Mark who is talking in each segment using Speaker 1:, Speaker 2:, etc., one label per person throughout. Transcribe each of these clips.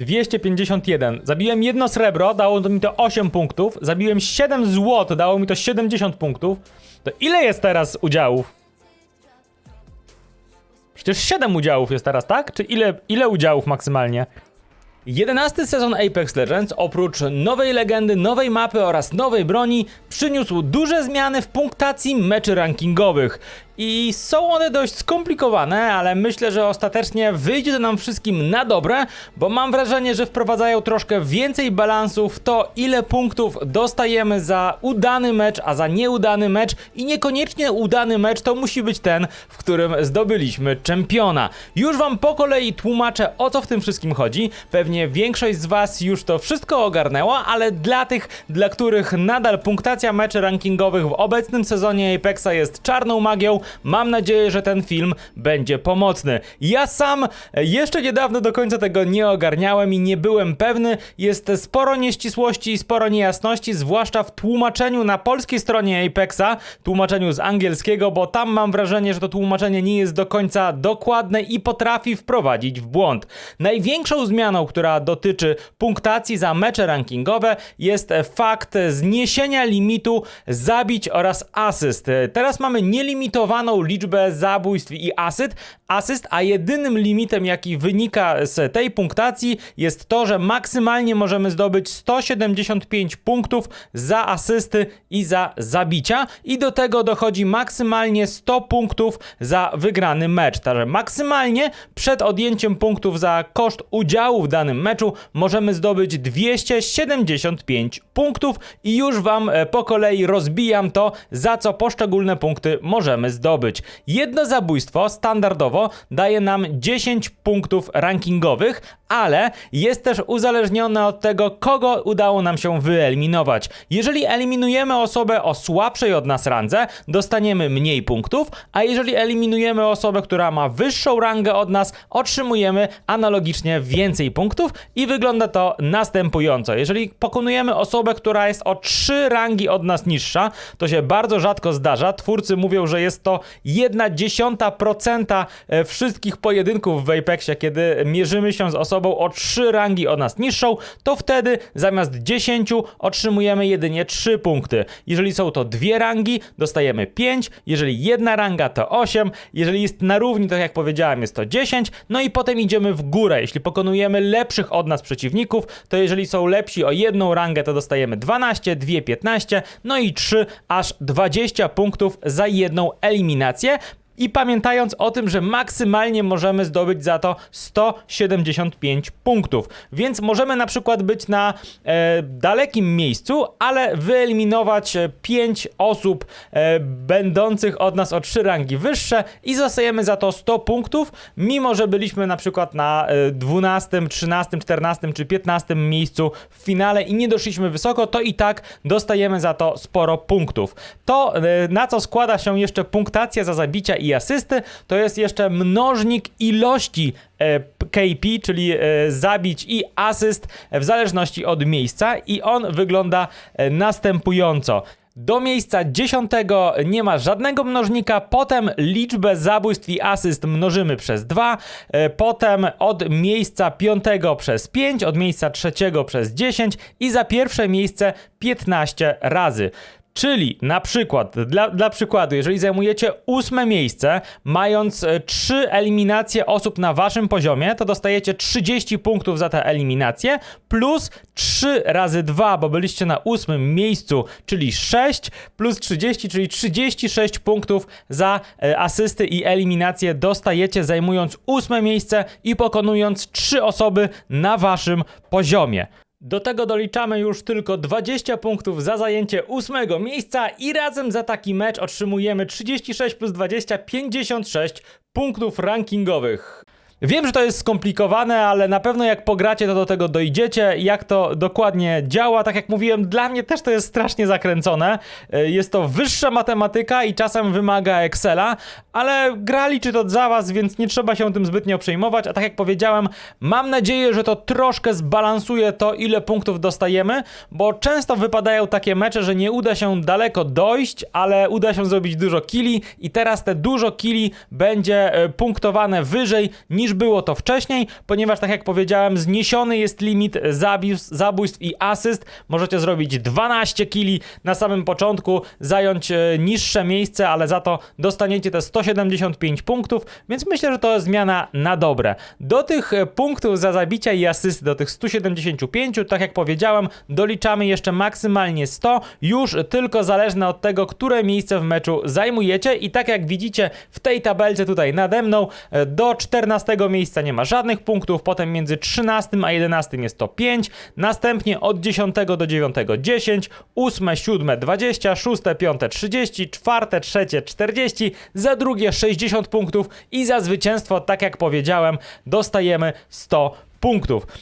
Speaker 1: 251. Zabiłem jedno srebro, dało mi to 8 punktów. Zabiłem 7 złot, dało mi to 70 punktów. To ile jest teraz udziałów? Przecież 7 udziałów jest teraz, tak? Czy ile, ile udziałów maksymalnie? 11 sezon Apex Legends oprócz nowej legendy, nowej mapy oraz nowej broni przyniósł duże zmiany w punktacji meczy rankingowych. I są one dość skomplikowane, ale myślę, że ostatecznie wyjdzie to nam wszystkim na dobre, bo mam wrażenie, że wprowadzają troszkę więcej balansu w to, ile punktów dostajemy za udany mecz, a za nieudany mecz i niekoniecznie udany mecz to musi być ten, w którym zdobyliśmy czempiona. Już wam po kolei tłumaczę o co w tym wszystkim chodzi. Pewnie większość z was już to wszystko ogarnęła, ale dla tych, dla których nadal punktacja meczy rankingowych w obecnym sezonie Apexa jest czarną magią, mam nadzieję, że ten film będzie pomocny. Ja sam e, jeszcze niedawno do końca tego nie ogarniałem i nie byłem pewny. Jest sporo nieścisłości i sporo niejasności, zwłaszcza w tłumaczeniu na polskiej stronie Apexa, tłumaczeniu z angielskiego, bo tam mam wrażenie, że to tłumaczenie nie jest do końca dokładne i potrafi wprowadzić w błąd. Największą zmianą, która dotyczy punktacji za mecze rankingowe jest fakt zniesienia limitu zabić oraz asyst. Teraz mamy liczbę zabójstw i asyst, asyst, a jedynym limitem, jaki wynika z tej punktacji jest to, że maksymalnie możemy zdobyć 175 punktów za asysty i za zabicia i do tego dochodzi maksymalnie 100 punktów za wygrany mecz. Także maksymalnie przed odjęciem punktów za koszt udziału w danym meczu możemy zdobyć 275 punktów i już wam e, po kolei rozbijam to, za co poszczególne punkty możemy zdobyć. Jedno zabójstwo standardowo daje nam 10 punktów rankingowych, ale jest też uzależnione od tego, kogo udało nam się wyeliminować. Jeżeli eliminujemy osobę o słabszej od nas randze, dostaniemy mniej punktów, a jeżeli eliminujemy osobę, która ma wyższą rangę od nas, otrzymujemy analogicznie więcej punktów i wygląda to następująco. Jeżeli pokonujemy osobę, która jest o 3 rangi od nas niższa, to się bardzo rzadko zdarza. Twórcy mówią, że jest to 1 dziesiąta procenta e, wszystkich pojedynków w Apexie, kiedy mierzymy się z osobą o 3 rangi od nas niższą, to wtedy zamiast 10 otrzymujemy jedynie 3 punkty. Jeżeli są to dwie rangi, dostajemy 5, jeżeli jedna ranga to 8, jeżeli jest na równi, tak jak powiedziałem, jest to 10, no i potem idziemy w górę. Jeśli pokonujemy lepszych od nas przeciwników, to jeżeli są lepsi o jedną rangę, to dostajemy 12, 2 15, no i 3 aż 20 punktów za jedną eliminację eliminację, i pamiętając o tym, że maksymalnie możemy zdobyć za to 175 punktów. Więc możemy na przykład być na e, dalekim miejscu, ale wyeliminować 5 osób e, będących od nas o 3 rangi wyższe i zostajemy za to 100 punktów, mimo że byliśmy na przykład na e, 12, 13, 14 czy 15 miejscu w finale i nie doszliśmy wysoko, to i tak dostajemy za to sporo punktów. To e, na co składa się jeszcze punktacja za zabicia i asysty, to jest jeszcze mnożnik ilości e, KP, czyli e, zabić i asyst w zależności od miejsca i on wygląda e, następująco. Do miejsca dziesiątego nie ma żadnego mnożnika, potem liczbę zabójstw i asyst mnożymy przez 2, potem od miejsca piątego przez 5, od miejsca trzeciego przez 10 i za pierwsze miejsce 15 razy. Czyli na przykład, dla, dla przykładu, jeżeli zajmujecie ósme miejsce, mając e, trzy eliminacje osób na waszym poziomie, to dostajecie 30 punktów za tę eliminację, plus 3 razy 2, bo byliście na ósmym miejscu, czyli 6, plus 30, czyli 36 punktów za e, asysty i eliminację dostajecie zajmując ósme miejsce i pokonując 3 osoby na waszym poziomie. Do tego doliczamy już tylko 20 punktów za zajęcie ósmego miejsca i razem za taki mecz otrzymujemy 36 plus 20, 56 punktów rankingowych. Wiem, że to jest skomplikowane, ale na pewno jak pogracie, to do tego dojdziecie. Jak to dokładnie działa, tak jak mówiłem, dla mnie też to jest strasznie zakręcone. Y, Jest to wyższa matematyka i czasem wymaga Excela, ale gra liczy to za was, więc nie trzeba się tym zbytnio przejmować. A tak jak powiedziałem, mam nadzieję, że to troszkę zbalansuje to, ile punktów dostajemy, bo często wypadają takie mecze, że nie uda się daleko dojść, ale uda się zrobić dużo killi i teraz te dużo killi będzie e, punktowane wyżej niż niż było to wcześniej, ponieważ tak jak powiedziałem, zniesiony jest limit zabójstw, zabójstw i asyst. Możecie zrobić 12 kili na samym początku, zająć e, niższe miejsce, ale za to dostaniecie te 175 punktów, więc myślę, że to jest zmiana na dobre. Do tych e, punktów za zabicia i asysty, do tych 175, tak jak powiedziałem, doliczamy jeszcze maksymalnie 100, już tylko zależne od tego, które miejsce w meczu zajmujecie i tak jak widzicie w tej tabelce tutaj nade mną, e, do 14 miejsca nie ma żadnych punktów, potem między 13 a 11 jest to 5, następnie od 10 do 9 10, 8, 7, 20, 6, 5, 30, 4, 3, 40, za drugie 60 punktów i za zwycięstwo, tak jak powiedziałem, dostajemy 100 punktów.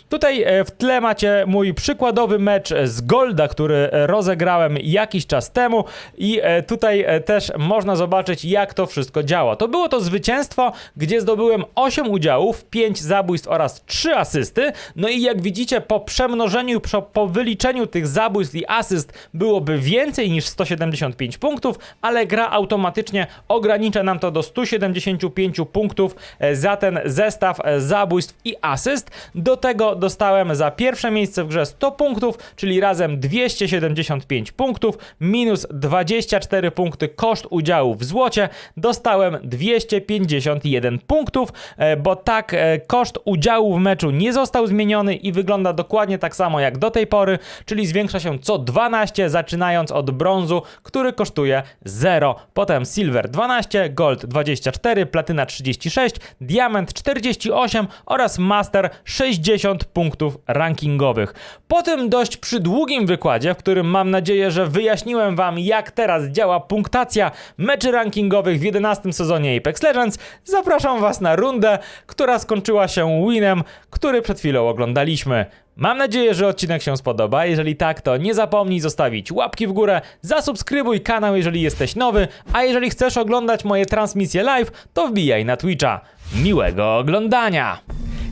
Speaker 1: Tutaj e, w tle macie mój przykładowy mecz z Golda, który e, rozegrałem jakiś czas temu i e, tutaj też można zobaczyć jak to wszystko działa. To było to zwycięstwo, gdzie zdobyłem 8 udziałów, 5 zabójstw oraz 3 asysty. No i jak widzicie po przemnożeniu, po, wyliczeniu tych zabójstw i asyst byłoby więcej niż 175 punktów, ale gra automatycznie ogranicza nam to do 175 punktów za ten zestaw zabójstw i asyst. Do tego dostałem za pierwsze miejsce w grze 100 punktów, czyli razem 275 punktów, minus 24 punkty koszt udziału w złocie. Dostałem 251 punktów, e, bo tak e, koszt udziału w meczu nie został zmieniony i wygląda dokładnie tak samo jak do tej pory, czyli zwiększa się co 12, zaczynając od brązu, który kosztuje 0. Potem silver 12, gold 24, platyna 36, diament 48 oraz master 60 punktów rankingowych. Po tym dość przydługim wykładzie, w którym mam nadzieję, że wyjaśniłem Wam, jak teraz działa punktacja meczy rankingowych w 11 sezonie Apex Legends, zapraszam Was na rundę, która skończyła się winem, który przed chwilą oglądaliśmy. Mam nadzieję, że odcinek się spodoba. Jeżeli tak, to nie zapomnij zostawić łapki w górę, zasubskrybuj kanał, jeżeli jesteś nowy, a jeżeli chcesz oglądać moje transmisje live, to wbijaj na Twitcha. Miłego oglądania!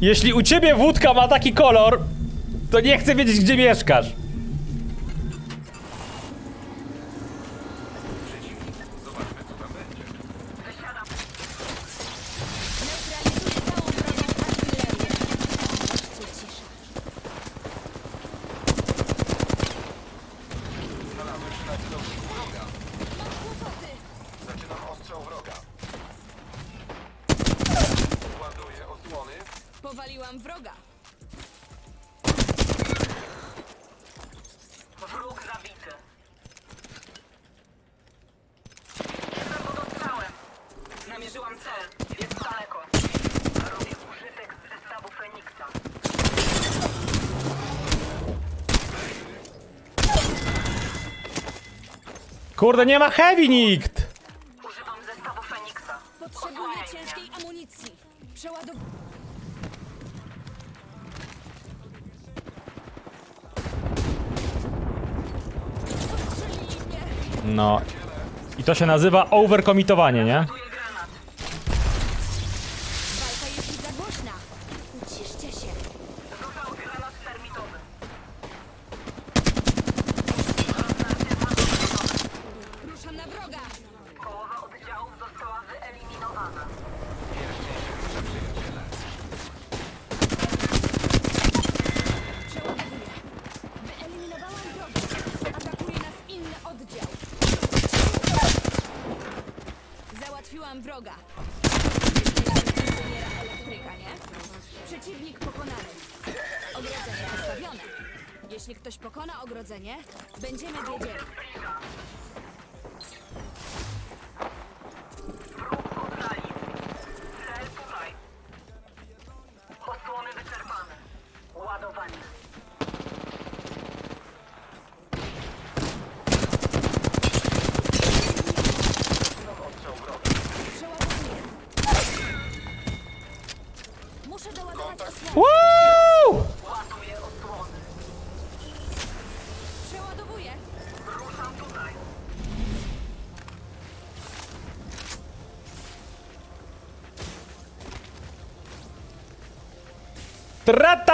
Speaker 1: Jeśli u ciebie wódka ma taki kolor, to nie chcę wiedzieć, gdzie mieszkasz.
Speaker 2: Neutralizuję całą wrogą artylerię. Bądźcie ciszy. Mam kłopoty.
Speaker 3: Zaczynam ostrzał wroga. Ładuję osłony.
Speaker 2: Powaliłam wroga.
Speaker 4: Wróg zabity. Jestem pod ostrzałem. Namierzyłam cel. Jest daleko. Robię użytek z zestawu Feniksa.
Speaker 1: Kurde, nie ma heavy nikt!
Speaker 4: Używam zestawu Feniksa.
Speaker 2: Potrzebuję ciężkiej amunicji. Przeładow... Postrzelili mnie.
Speaker 1: No. I to się nazywa overcommitowanie, nie?
Speaker 4: Czuję granat.
Speaker 2: Walka jest za głośna. Uciszcie się.
Speaker 4: Rzucał granat termitowy.
Speaker 2: Ruszam na wroga.
Speaker 4: Połowa oddziałów została wyeliminowana.
Speaker 2: Przeładowuję. Wyeliminowałam wroga. Atakuje nas inny oddział. Załatwiłam wroga. Elektryka, nie? Przeciwnik pokonany. Ogrodzenie postawione. Jeśli ktoś pokona ogrodzenie, będziemy wiedzieli.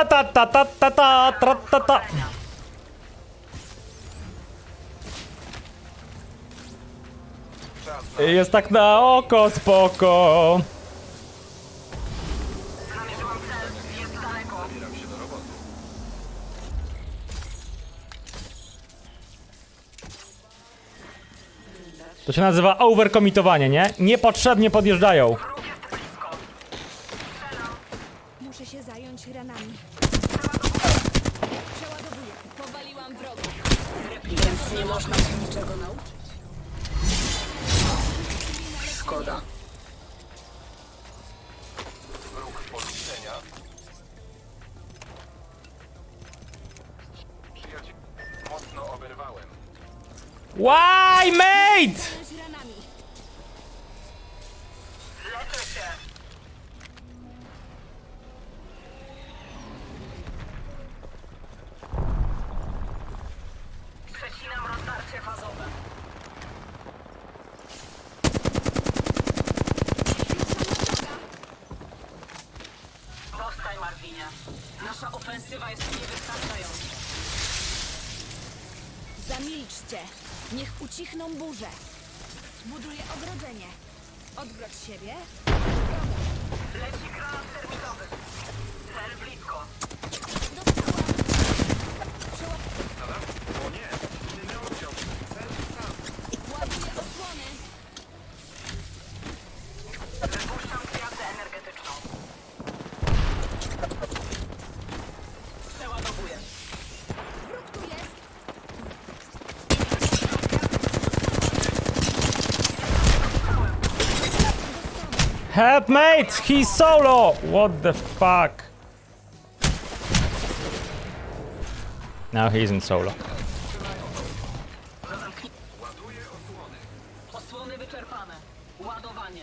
Speaker 4: ta ta
Speaker 2: ta
Speaker 4: ta ta
Speaker 1: ta ta
Speaker 3: ta ta
Speaker 1: Jest tak na oko spoko. To się nazywa overkomitowanie, nie? Niepotrzebnie podjeżdżają.
Speaker 2: Muszę się zająć ranami. Przeładowuję. Powaliłam wroga.
Speaker 4: Więc nie można się niczego nauczyć. Szkoda.
Speaker 3: Polu widzenia. Przyjaciel. Mocno oberwałem.
Speaker 1: Why, mate?
Speaker 2: Niech ucichną burze. Buduję ogrodzenie. Odgrodź siebie.
Speaker 4: Leci granat terminowy. Cel blisko.
Speaker 2: Dostałam. Przełap...
Speaker 3: O nie! Nie oddział. Cel sam.
Speaker 2: Ładuję osłony.
Speaker 4: Wypuszczam gwiazdę energetyczną. Przeładowuję.
Speaker 2: Wróg tu jest.
Speaker 1: Help, mate! He's solo! What the fuck? Now he isn't solo.
Speaker 3: Ładuję osłony.
Speaker 4: Osłony wyczerpane. Ładowanie.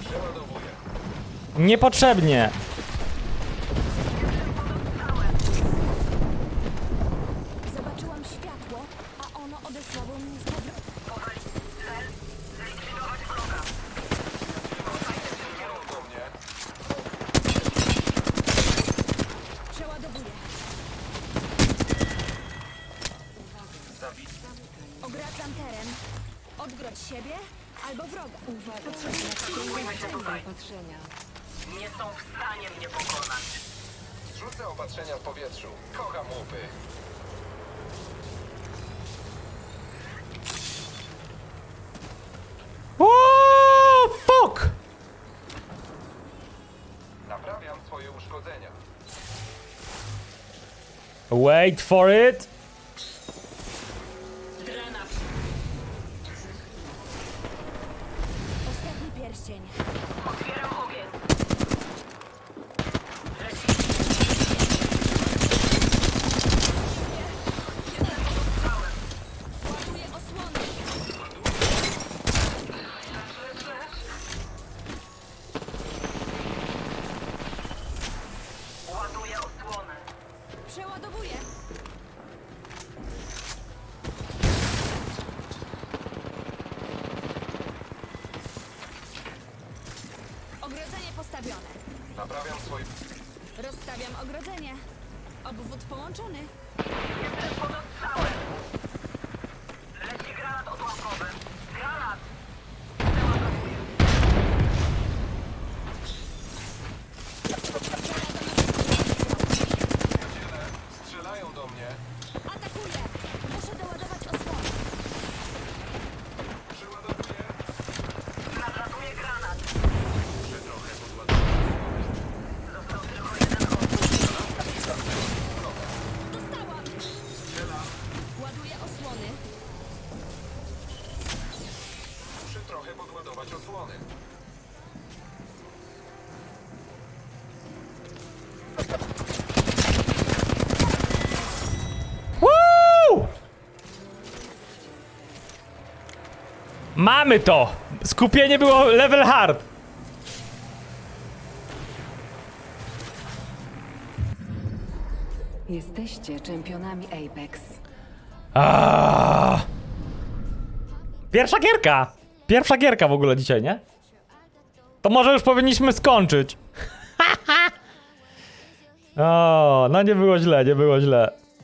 Speaker 3: Przeładowuję.
Speaker 1: Niepotrzebnie.
Speaker 2: Zobaczyłam światło, a ono odesłało mnie z powrotem.
Speaker 4: Powalić cel. Zlikwidować wroga.
Speaker 3: Strzelają do mnie.
Speaker 2: Przeładowuję.
Speaker 3: Zabity.
Speaker 2: Ogradzam teren. Odgrodź siebie albo wroga. Uwaga.
Speaker 4: Skupujmy się tutaj. Nie są w stanie mnie pokonać.
Speaker 3: Rzucę opatrzenia w powietrzu. Kocham łupy.
Speaker 1: Woo, fuck!
Speaker 3: Naprawiam swoje uszkodzenia.
Speaker 1: Wait for it.
Speaker 2: Postawione.
Speaker 3: Naprawiam swoje...
Speaker 2: Rozstawiam ogrodzenie. Obwód połączony.
Speaker 4: Jestem pod
Speaker 1: Mamy to! Skupienie było level hard.
Speaker 5: Jesteście czempionami Apex.
Speaker 1: Aaaa. Pierwsza gierka! Pierwsza gierka w ogóle dzisiaj, nie? To może już powinniśmy skończyć. o, no nie było źle, nie było źle.